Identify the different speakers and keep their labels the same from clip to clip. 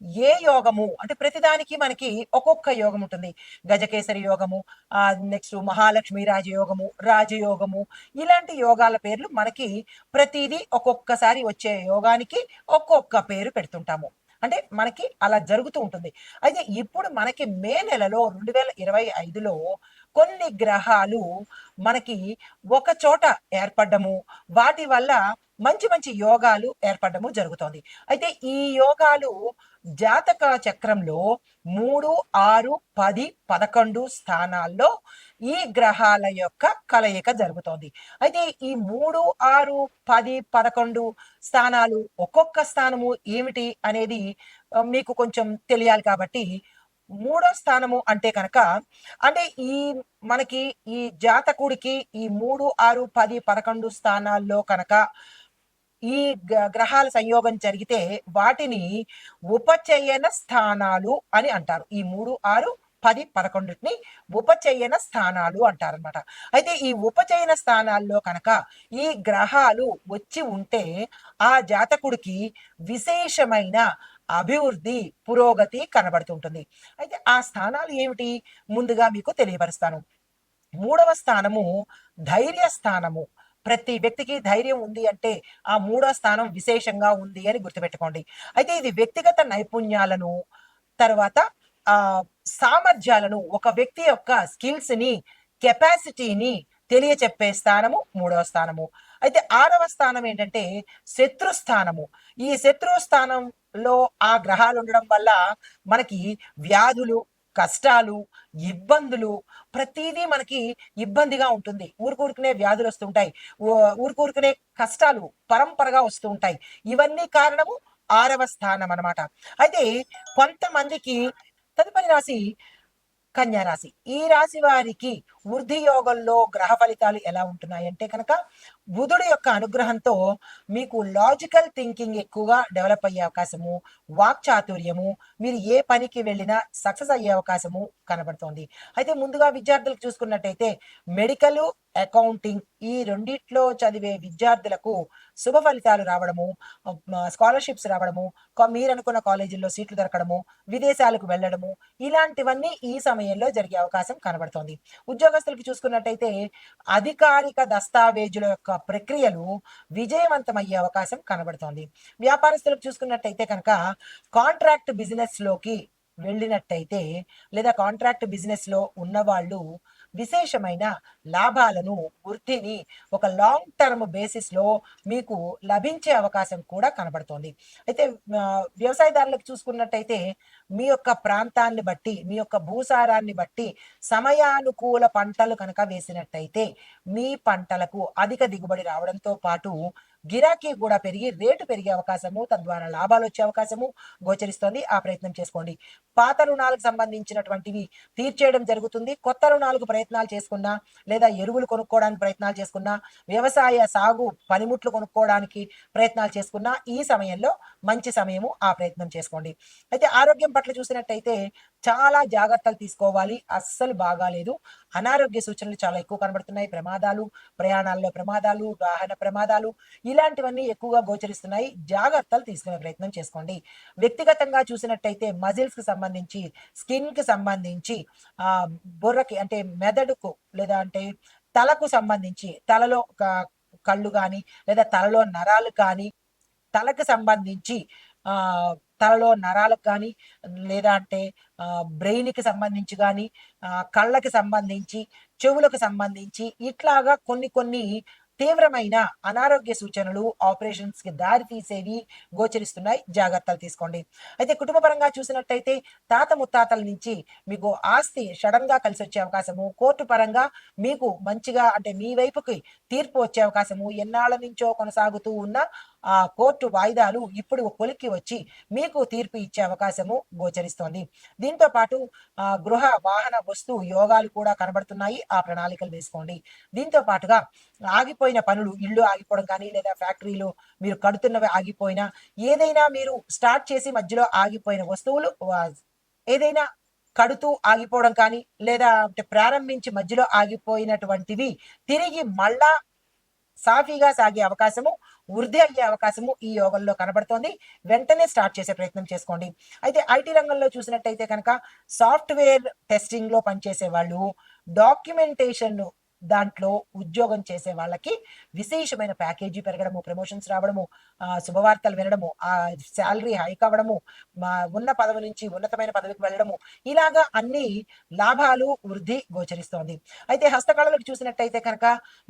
Speaker 1: ఏ యోగము? అంటే ప్రతిదానికి మనకి ఒక్కొక్క యోగం ఉంటుంది. గజకేసరి యోగము ఆ నెక్స్ట్ మహాలక్ష్మి రాజయోగము రాజయోగము ఇలాంటి యోగాల పేర్లు మనకి ప్రతిదీ ఒక్కొక్కసారి వచ్చే యోగానికి ఒక్కొక్క పేరు పెడుతుంటాము. అంటే మనకి అలా జరుగుతూ ఉంటుంది. అయితే ఇప్పుడు మనకి మే నెలలో రెండు వేల ఇరవై ఐదులో కొన్ని గ్రహాలు మనకి ఒక చోట ఏర్పడము వాటి వల్ల మంచి మంచి యోగాలు ఏర్పడము జరుగుతోంది. అయితే ఈ యోగాలు జాతక చక్రంలో మూడు ఆరు పది పదకొండు స్థానాల్లో ఈ గ్రహాల యొక్క కలయిక జరుగుతోంది. అయితే ఈ మూడు ఆరు పది పదకొండు స్థానాలు ఒక్కొక్క స్థానము ఏమిటి అనేది మీకు కొంచెం తెలియాలి కాబట్టి మూడో స్థానము అంటే కనుక అంటే ఈ మనకి ఈ జాతకుడికి ఈ మూడు ఆరు పది పదకొండు స్థానాల్లో కనుక ఈ గ్రహాల సంయోగం జరిగితే వాటిని ఉపచయన స్థానాలు అని అంటారు. ఈ మూడు ఆరు పది పదకొండుని ఉపచయన స్థానాలు అంటారనమాట అయితే ఈ ఉపచయన స్థానాల్లో కనుక ఈ గ్రహాలు వచ్చి ఉంటే ఆ జాతకుడికి విశేషమైన అభివృద్ధి పురోగతి కనబడుతుంటుంది అయితే ఆ స్థానాలు ఏమిటి? ముందుగా మీకు తెలియపరుస్తాను. మూడవ స్థానము ధైర్య స్థానము. ప్రతి వ్యక్తికి ధైర్యం ఉంది అంటే ఆ మూడో స్థానం విశేషంగా ఉంది అని గుర్తుపెట్టుకోండి. అయితే ఇది వ్యక్తిగత నైపుణ్యాలను తర్వాత ఆ సామర్థ్యాలను ఒక వ్యక్తి యొక్క స్కిల్స్ని కెపాసిటీని తెలియచెప్పే స్థానము మూడవ స్థానము. అయితే ఆరవ స్థానం ఏంటంటే శత్రు స్థానము. ఈ శత్రు స్థానంలో ఆ గ్రహాలు ఉండడం వల్ల మనకి వ్యాధులు కష్టాలు ఇబ్బందులు ప్రతిదీ మనకి ఇబ్బందిగా ఉంటుంది. ఊరుకూరుకునే వ్యాధులు వస్తుంటాయి ఊరుకూరుకునే కష్టాలు పరంపరగా వస్తూ ఉంటాయి. ఇవన్నీ కారణము ఆరవ స్థానం అన్నమాట. అయితే కొంతమందికి తదుపరి రాశి కన్యా రాశి. ఈ రాశి వారికి వృద్ధి యోగంలో గ్రహ ఫలితాలు ఎలా ఉంటున్నాయి అంటే కనుక బుధుడు యొక్క అనుగ్రహంతో మీకు లాజికల్ థింకింగ్ ఎక్కువగా డెవలప్ అయ్యే అవకాశము వాక్చాతుర్యము మీరు ఏ పనికి వెళ్ళినా సక్సెస్ అయ్యే అవకాశము కనబడుతోంది. అయితే ముందుగా విద్యార్థులకు చూసుకున్నట్టయితే మెడికల్ అకౌంటింగ్ ఈ రెండిట్లో చదివే విద్యార్థులకు శుభ ఫలితాలు రావడము స్కాలర్షిప్స్ రావడము మీరు అనుకున్న కాలేజీల్లో సీట్లు దొరకడము విదేశాలకు వెళ్ళడము ఇలాంటివన్నీ ఈ సమయంలో జరిగే అవకాశం కనబడుతోంది. ఉద్యోగస్తులకు చూసుకున్నట్టయితే అధికారిక దస్తావేజుల యొక్క ప్రక్రియలు విజయవంతమయ్యే అవకాశం కనబడుతోంది. వ్యాపారస్తులకు చూసుకున్నట్టయితే కనుక కాంట్రాక్ట్ బిజినెస్లోకి వెళ్ళినట్టయితే లేదా కాంట్రాక్ట్ బిజినెస్లో ఉన్నవాళ్ళు విశేషమైన లాభాలను వృద్ధిని ఒక లాంగ్ టర్మ్ బేసిస్లో మీకు లభించే అవకాశం కూడా కనబడుతోంది. అయితే వ్యవసాయదారులకు చూసుకున్నట్టయితే మీ యొక్క ప్రాంతాన్ని బట్టి మీ యొక్క భూసారాన్ని బట్టి సమయానుకూల పంటలు కనుక వేసినట్టయితే మీ పంటలకు అధిక దిగుబడి రావడంతో పాటు గిరాకీ కూడా పెరిగి రేటు పెరిగే అవకాశము తద్వారా లాభాలు వచ్చే అవకాశము గోచరిస్తోంది. ఆ ప్రయత్నం చేసుకోండి. పాత రుణాలకు సంబంధించినటువంటివి తీర్చేయడం జరుగుతుంది. కొత్త రుణాలకు ప్రయత్నాలు చేసుకున్నా లేదా ఎరువులు కొనుక్కోవడానికి ప్రయత్నాలు చేసుకున్నా వ్యవసాయ సాగు పనిముట్లు కొనుక్కోవడానికి ప్రయత్నాలు చేసుకున్నా ఈ సమయంలో మంచి సమయము ఆ ప్రయత్నం చేసుకోండి. అయితే ఆరోగ్యం పట్ల చూసినట్టయితే చాలా జాగ్రత్తలు తీసుకోవాలి. అస్సలు బాగాలేదు. అనారోగ్య సూచనలు చాలా ఎక్కువ కనబడుతున్నాయి. ప్రమాదాలు ప్రయాణాల్లో ప్రమాదాలు వాహన ప్రమాదాలు ఇలాంటివన్నీ ఎక్కువగా గోచరిస్తున్నాయి. జాగ్రత్తలు తీసుకునే ప్రయత్నం చేసుకోండి. వ్యక్తిగతంగా చూసినట్టయితే మజిల్స్కి సంబంధించి స్కిన్కి సంబంధించి ఆ బుర్రకి అంటే మెదడుకు లేదా అంటే తలకు సంబంధించి తలలో కళ్ళు కానీ లేదా తలలో నరాలు కానీ తలకు సంబంధించి ఆ తలలో నరాలకు కానీ లేదా అంటే బ్రెయిన్కి సంబంధించి కానీ కళ్ళకి సంబంధించి చెవులకు సంబంధించి ఇట్లాగా కొన్ని కొన్ని తీవ్రమైన అనారోగ్య సూచనలు ఆపరేషన్స్కి దారి తీసేవి గోచరిస్తున్నాయి. జాగ్రత్తలు తీసుకోండి. అయితే కుటుంబ పరంగా చూసినట్టయితే తాత ముత్తాతల నుంచి మీకు ఆస్తి సడన్గా కలిసి వచ్చే అవకాశము కోర్టు పరంగా మీకు మంచిగా అంటే మీ వైపుకి తీర్పు వచ్చే అవకాశము ఎన్నాళ్ళ నుంచో కొనసాగుతూ ఉన్న ఆ కోర్టు వాయిదాలు ఇప్పుడు కొలిక్కి వచ్చి మీకు తీర్పు ఇచ్చే అవకాశము గోచరిస్తోంది. దీంతో పాటు ఆ, గృహ వాహన వస్తు యోగాలు కూడా కనబడుతున్నాయి. ఆ ప్రణాళికలు వేసుకోండి. దీంతో పాటుగా ఆగిపోయిన పనులు ఇళ్ళు ఆగిపోవడం కానీ లేదా ఫ్యాక్టరీలు మీరు కడుతున్నవి ఆగిపోయినా ఏదైనా మీరు స్టార్ట్ చేసి మధ్యలో ఆగిపోయిన వస్తువులు ఏదైనా కడుతూ ఆగిపోవడం కానీ లేదా అంటే ప్రారంభించి మధ్యలో ఆగిపోయినటువంటివి తిరిగి మళ్ళా సాఫీగా సాగే అవకాశము వృద్ధి అయ్యే అవకాశము ఈ యోగంలో కనబడుతోంది. వెంటనే స్టార్ట్ చేసే ప్రయత్నం చేసుకోండి. అయితే ఐటీ రంగంలో చూసినట్టయితే కనుక సాఫ్ట్వేర్ టెస్టింగ్లో పనిచేసే వాళ్ళు డాక్యుమెంటేషన్ దాంట్లో ఉద్యోగం చేసే వాళ్ళకి విశేషమైన ప్యాకేజీ పెరగడము ప్రమోషన్స్ రావడము ఆ, శుభవార్తలు వినడము ఆ శాలరీ హైక్ అవ్వడము మా ఉన్న పదవి నుంచి ఉన్నతమైన పదవికి వెళ్ళడము ఇలాగా అన్ని లాభాలు వృద్ధి గోచరిస్తోంది. అయితే హస్తకళలకు చూసినట్టయితే కనుక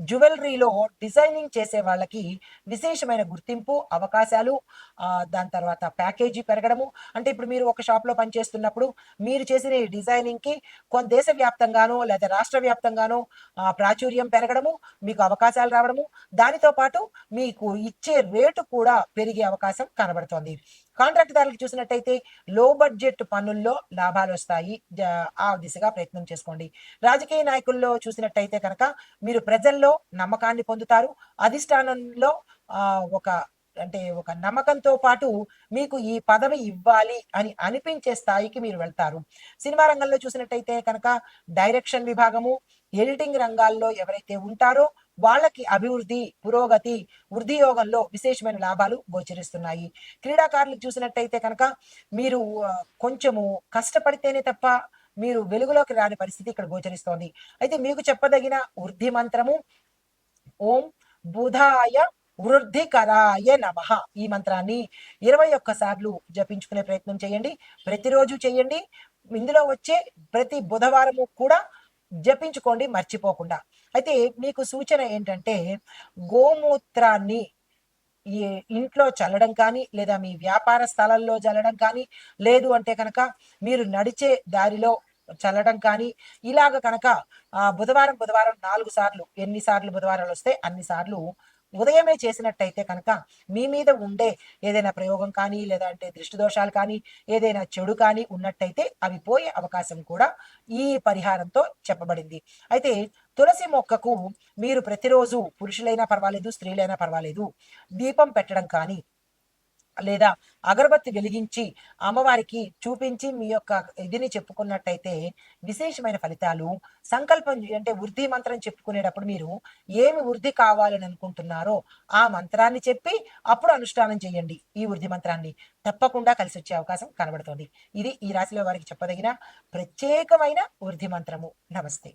Speaker 1: జ్యువెలరీలో డిజైనింగ్ చేసే వాళ్ళకి విశేషమైన గుర్తింపు అవకాశాలు దాని తర్వాత ప్యాకేజీ పెరగడము. అంటే ఇప్పుడు మీరు ఒక షాప్లో పనిచేస్తున్నప్పుడు మీరు చేసిన ఈ డిజైనింగ్కి కొంత దేశవ్యాప్తంగానో లేదా రాష్ట్ర వ్యాప్తంగానో ప్రాచుర్యం పెరగడము మీకు అవకాశాలు రావడము దానితో పాటు మీకు ఇచ్చే రేటు కూడా పెరిగే అవకాశం కనబడుతోంది. కాంట్రాక్ట్దారులకు చూసినట్టయితే లో బడ్జెట్ పనుల్లో లాభాలు వస్తాయి. ఆ దిశగా ప్రయత్నం చేసుకోండి. రాజకీయ నాయకుల్లో చూసినట్టయితే కనుక మీరు ప్రజల్లో నమ్మకాన్ని పొందుతారు. అధిష్టానంలో ఒక అంటే ఒక నమ్మకంతో పాటు మీకు ఈ పదవి ఇవ్వాలి అని అనిపించే స్థాయికి మీరు వెళ్తారు. సినిమా రంగంలో చూసినట్టయితే కనుక డైరెక్షన్ విభాగము ఎడిటింగ్ రంగాల్లో ఎవరైతే ఉంటారో వాళ్ళకి అభివృద్ధి పురోగతి వృద్ధి యోగంలో విశేషమైన లాభాలు గోచరిస్తున్నాయి. క్రీడాకారులకు చూసినట్టయితే కనుక మీరు కొంచెము కష్టపడితేనే తప్ప మీరు వెలుగులోకి రాని పరిస్థితి ఇక్కడ గోచరిస్తోంది. అయితే మీకు చెప్పదగిన వృద్ధి మంత్రము ఓం బుధాయ వృద్ధికరాయ నమ ఈ మంత్రాన్ని ఇరవై ఒక్క సార్లు జపించుకునే ప్రయత్నం చేయండి. ప్రతిరోజు చేయండి. ఇందులో వచ్చే ప్రతి బుధవారము కూడా జపించుకోండి మర్చిపోకుండా. అయితే మీకు సూచన ఏంటంటే గోమూత్రాన్ని ఈ ఇంట్లో చల్లడం కానీ లేదా మీ వ్యాపార స్థలంలో చల్లడం కానీ లేదు అంటే కనుక మీరు నడిచే దారిలో చల్లడం కానీ ఇలాగ కనుక ఆ, బుధవారం బుధవారం నాలుగు సార్లు ఎన్ని సార్లు బుధవారాలు వస్తే అన్ని సార్లు ఉదయమే చేసినట్టయితే కనుక మీ మీద ఉండే ఏదైనా ప్రయోగం కానీ లేదా అంటే దృష్టి దోషాలు కానీ ఏదైనా చెడు కానీ ఉన్నట్టయితే అవి పోయే అవకాశం కూడా ఈ పరిహారంతో చెప్పబడింది. అయితే తులసి మొక్కకు మీరు ప్రతిరోజు పురుషులైనా పర్వాలేదు స్త్రీలైనా పర్వాలేదు దీపం పెట్టడం కానీ లేదా అగరబత్తి వెలిగించి అమ్మవారికి చూపించి మీ యొక్క ఇదిని చెప్పుకున్నట్టయితే విశేషమైన ఫలితాలు సంకల్పం అంటే వృద్ధి మంత్రం చెప్పుకునేటప్పుడు మీరు ఏమి వృద్ధి కావాలని అనుకుంటున్నారో ఆ మంత్రాన్ని చెప్పి అప్పుడు అనుష్ఠానం చేయండి. ఈ వృద్ధి మంత్రాన్ని తప్పకుండా కలిసి వచ్చే అవకాశం కనబడుతోంది. ఇది ఈ రాశిలో వారికి చెప్పదగిన ప్రత్యేకమైన వృద్ధి మంత్రము. నమస్తే.